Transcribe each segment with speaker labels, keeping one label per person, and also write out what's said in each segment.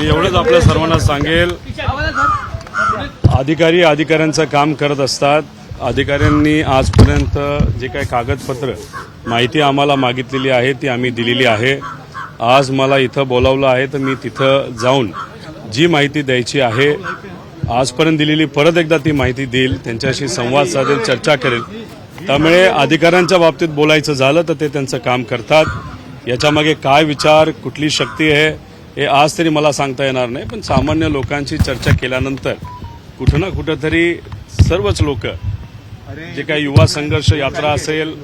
Speaker 1: मी एवढंच आपल्या सर्वांना सांगेल. अधिकारी अधिकाऱ्यांचं काम करत असतात. अधिकाऱ्यांनी आजपर्यंत जे काही कागदपत्र माहिती आम्हाला मागितलेली आहे ती आम्ही दिलेली आहे. आज मला इथं बोलावलं आहे तर मी तिथं जाऊन जी माहिती द्यायची आहे आजपर्यंत दिलेली परत एकदा ती माहिती देईल त्यांच्याशी संवाद साधेल चर्चा करेल. त्यामुळे अधिकाऱ्यांच्या बाबतीत बोलायचं झालं तर ते त्यांचं काम करतात. याच्यामागे काय विचार कुठली शक्ती आहे हे आज तरी मला सांगता येणार नाही पण सामान्य लोकांची चर्चा केल्यानंतर कुठं ना कुठं तरी सर्वच लोक जे काही युवा संघर्ष यात्रा असेल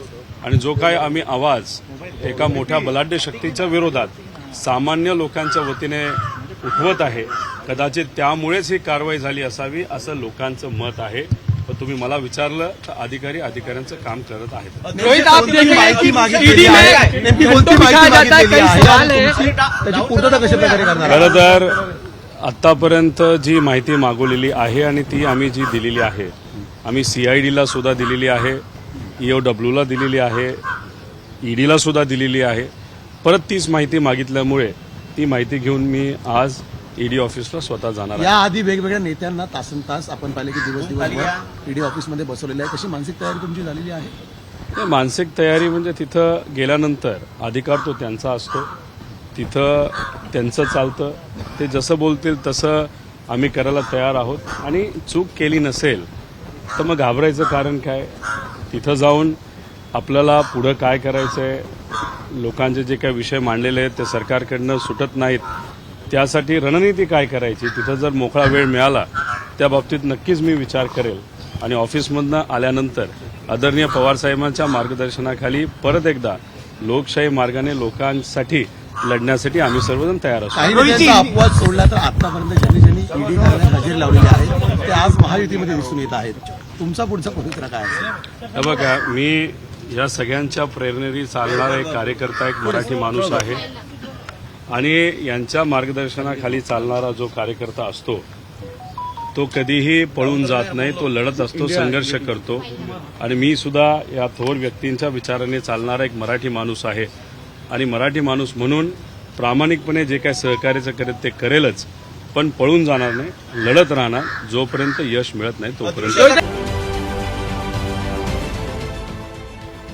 Speaker 1: आणि जो काय आम्ही आवाज एका मोठ्या बलाढ्य शक्तीच्या विरोधात सामान्य लोकांच्या वतीने उठवत आहे कदाचित त्यामुळेच ही कारवाई झाली असावी असं लोकांचं मत आहे. पण तुम्ही मला विचारलं तर अधिकारी अधिकाऱ्यांचं काम करत आहेत.
Speaker 2: हैं है है
Speaker 1: खरं तर आतापर्यंत जी माहिती मागवलेली आहे आणि ती आम्ही जी दिलेली आहे आम्ही सीआयडीला सुद्धा दिलेली आहे ईओ डब्ल्यूला दिलेली आहे ईडीला सुद्धा दिलेली आहे. परत तीच माहिती मागितल्यामुळे ती माहिती घेऊन मी आज ईडी ऑफिसला स्वतः जाणार आहे.
Speaker 3: या आधी वेगवेगळ्या नेत्यांना तासन तास आपण पाहिले की दिवस दिवसभर ईडी ऑफिसमध्ये बसवलेले आहे. कशी मानसिक तयारी तुमची झालेली आहे?
Speaker 1: नाही, मानसिक तयारी म्हणजे तिथं गेल्यानंतर अधिकार तो त्यांचा असतो. तिथं त्यांचं चालतं. ते जसं बोलतील तसं आम्ही करायला तयार आहोत. आणि चूक केली नसेल तर मग घाबरायचं कारण काय? तिथं जाऊन आपल्याला पुढं काय करायचं आहे लोकांचे जे काही विषय मांडलेले आहेत ते सरकारकडनं सुटत नाहीत. त्यासाठी रणनीती काय करायची तिथं जर मोकळा वेळ मिळाला त्या बाबतीत नक्कीच मी विचार करेल. आणि ऑफिसमधनं आल्यानंतर आदरणीय पवारसाहेबांच्या मार्गदर्शनाखाली परत एकदा लोकशाही मार्गाने लोकांसाठी लढण्यासाठी आम्ही सर्वजण तयार असतो.
Speaker 3: अपवाद सोडला तर आतापर्यंत ज्यांनी ज्यांनी ईडी हजेरी लावलेली आहे ते आज महायुतीमध्ये दिसून येत आहेत. तुमचा पुढचा पवित्रा काय
Speaker 1: हे बघा मी या सगळ्यांच्या प्रेरणेने चालणारा एक कार्यकर्ता एक मराठी माणूस आहे. आणि यांच्या मार्गदर्शनाखाली चालणारा जो कार्यकर्ता असतो तो कधीही पळून जात नाही तो लढत असतो संघर्ष करतो. आणि मी सुद्धा या थोर व्यक्तींच्या विचाराने चालणारा एक मराठी माणूस आहे. आणि मराठी माणूस म्हणून प्रामाणिकपणे जे काय सहकार्याचं करेल ते करेलच पण पळून जाणार नाही लढत राहणार जोपर्यंत यश मिळत नाही तोपर्यंत.